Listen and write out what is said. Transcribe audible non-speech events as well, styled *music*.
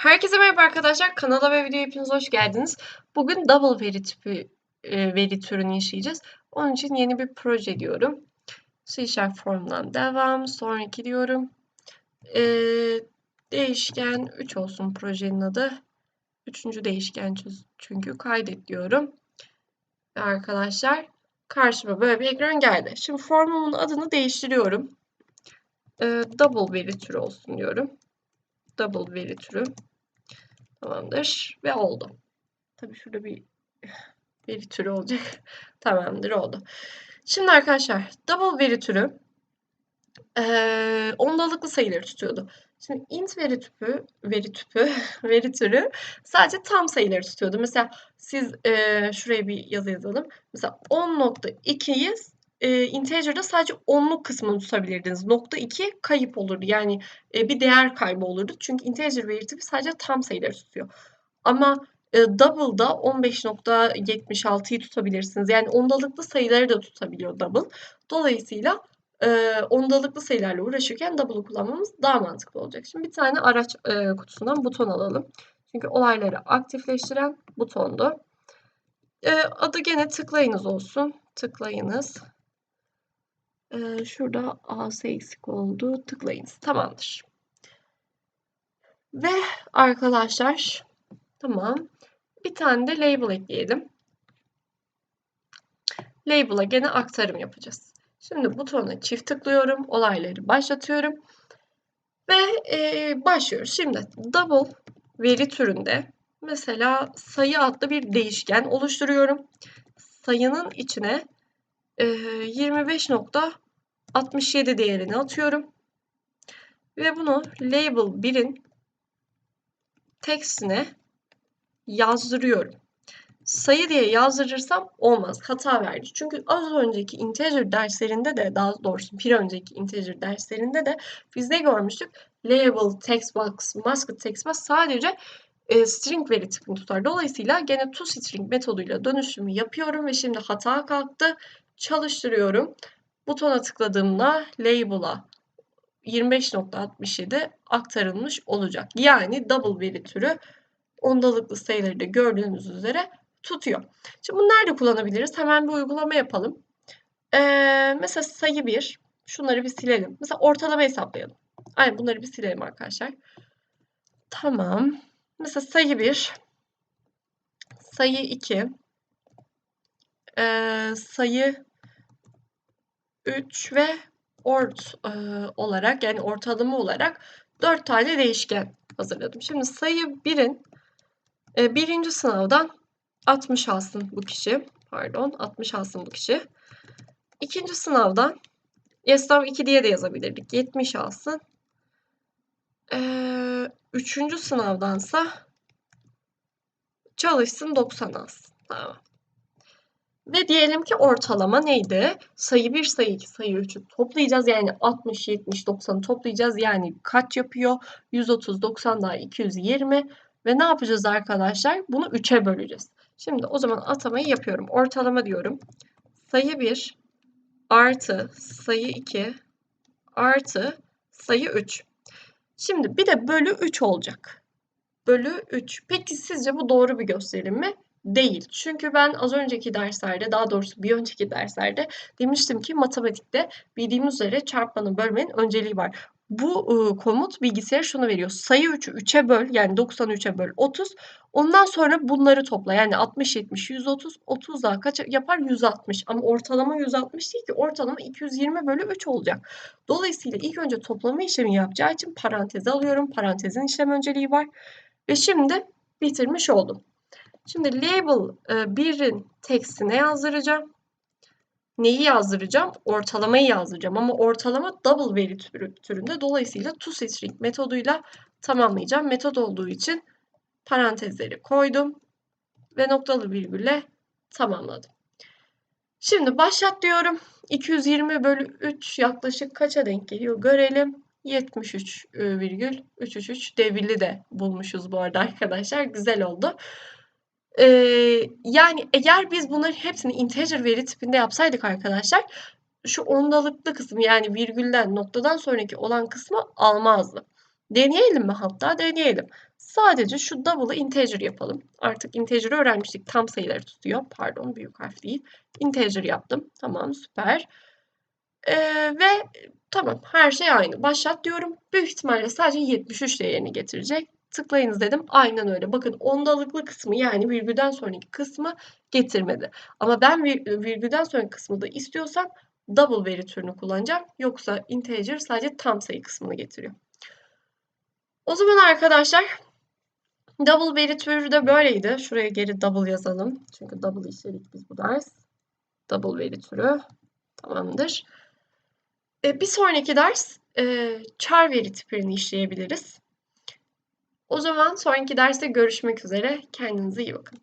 Herkese merhaba arkadaşlar. Kanala ve videoya hepiniz hoş geldiniz. Bugün double veri tipi e, veri türünü işleyeceğiz. Onun için yeni bir proje diyorum. C Sharp formdan devam. Sonraki diyorum. E, değişken 3 olsun projenin adı. Üçüncü değişken çünkü kaydet diyorum. Arkadaşlar karşıma böyle bir ekran geldi. Şimdi formumun adını değiştiriyorum. E, double veri türü olsun diyorum. Double veri türü. Tamamdır. Ve oldu. Tabii şurada bir veri türü olacak. *laughs* Tamamdır oldu. Şimdi arkadaşlar double veri türü e, ondalıklı sayıları tutuyordu. Şimdi int veri tüpü, veri tüpü, *laughs* veri türü sadece tam sayıları tutuyordu. Mesela siz e, şuraya bir yazı yazalım. Mesela 10.2'yi e, integer'da sadece onluk kısmını tutabilirdiniz. Nokta 2 kayıp olurdu. Yani e, bir değer kaybı olurdu. Çünkü integer veri tipi sadece tam sayıları tutuyor. Ama e, double'da 15.76'yı tutabilirsiniz. Yani ondalıklı sayıları da tutabiliyor double. Dolayısıyla e, ondalıklı sayılarla uğraşırken double'ı kullanmamız daha mantıklı olacak. Şimdi bir tane araç e, kutusundan buton alalım. Çünkü olayları aktifleştiren butondu. E, adı gene tıklayınız olsun. Tıklayınız. Ee, şurada A'sı eksik oldu. Tıklayınız. Tamamdır. Ve arkadaşlar tamam. Bir tane de label ekleyelim. Label'a gene aktarım yapacağız. Şimdi butona çift tıklıyorum. Olayları başlatıyorum. Ve e, başlıyoruz. Şimdi double veri türünde mesela sayı adlı bir değişken oluşturuyorum. Sayının içine 25.67 değerini atıyorum. Ve bunu label 1'in tekstine yazdırıyorum. Sayı diye yazdırırsam olmaz. Hata verdi. Çünkü az önceki integer derslerinde de daha doğrusu bir önceki integer derslerinde de biz ne görmüştük? Label, text box, masked text box sadece e, string veri tipini tutar. Dolayısıyla gene toString metoduyla dönüşümü yapıyorum ve şimdi hata kalktı çalıştırıyorum. Butona tıkladığımda label'a 25.67 aktarılmış olacak. Yani double veri türü ondalıklı sayıları da gördüğünüz üzere tutuyor. Şimdi bunu nerede kullanabiliriz? Hemen bir uygulama yapalım. Ee, mesela sayı 1. Şunları bir silelim. Mesela ortalama hesaplayalım. Aynen bunları bir silelim arkadaşlar. Tamam. Mesela sayı 1. Sayı 2. Ee, sayı 3 ve ort e, olarak yani ortalama olarak 4 tane değişken hazırladım. Şimdi sayı 1'in e, birinci sınavdan 60 alsın bu kişi. Pardon 60 alsın bu kişi. İkinci sınavdan ya sınav 2 diye de yazabilirdik. 70 alsın. Ee, üçüncü sınavdansa çalışsın 90 alsın. Tamam. Ve diyelim ki ortalama neydi? Sayı 1, sayı 2, sayı 3'ü toplayacağız. Yani 60, 70, 90'ı toplayacağız. Yani kaç yapıyor? 130, 90 daha 220. Ve ne yapacağız arkadaşlar? Bunu 3'e böleceğiz. Şimdi o zaman atamayı yapıyorum. Ortalama diyorum. Sayı 1 artı sayı 2 artı sayı 3. Şimdi bir de bölü 3 olacak. Bölü 3. Peki sizce bu doğru bir gösterim mi? Değil. Çünkü ben az önceki derslerde daha doğrusu bir önceki derslerde demiştim ki matematikte bildiğimiz üzere çarpmanın bölmenin önceliği var. Bu ıı, komut bilgisayara şunu veriyor. Sayı 3'ü 3'e böl yani 93'e böl 30. Ondan sonra bunları topla. Yani 60, 70, 130. 30 daha kaç yapar? 160. Ama ortalama 160 değil ki. Ortalama 220 bölü 3 olacak. Dolayısıyla ilk önce toplama işlemi yapacağı için paranteze alıyorum. Parantezin işlem önceliği var. Ve şimdi bitirmiş oldum. Şimdi label 1'in e, tekstine yazdıracağım. Neyi yazdıracağım? Ortalamayı yazdıracağım. Ama ortalama double veri türünde. Dolayısıyla toString metoduyla tamamlayacağım. Metod olduğu için parantezleri koydum. Ve noktalı virgülle tamamladım. Şimdi başlat diyorum. 220 bölü 3 yaklaşık kaça denk geliyor görelim. 73,333 devirli de bulmuşuz bu arada arkadaşlar. Güzel oldu. Eee, yani eğer biz bunların hepsini integer veri tipinde yapsaydık arkadaşlar şu ondalıklı kısmı yani virgülden noktadan sonraki olan kısmı almazdı. Deneyelim mi hatta? Deneyelim. Sadece şu double'ı integer yapalım. Artık integer'ı öğrenmiştik. Tam sayıları tutuyor. Pardon büyük harf değil. Integer yaptım. Tamam süper. Ee, ve tamam her şey aynı. Başlat diyorum. Büyük ihtimalle sadece 73 değerini getirecek. Tıklayınız dedim. Aynen öyle. Bakın ondalıklı kısmı yani virgülden sonraki kısmı getirmedi. Ama ben virgülden sonraki kısmı da istiyorsam double veri türünü kullanacağım. Yoksa integer sadece tam sayı kısmını getiriyor. O zaman arkadaşlar double veri türü de böyleydi. Şuraya geri double yazalım. Çünkü double işledik biz bu ders. Double veri türü. Tamamdır. E, bir sonraki ders e, char veri tiplerini işleyebiliriz. O zaman sonraki derste görüşmek üzere. Kendinize iyi bakın.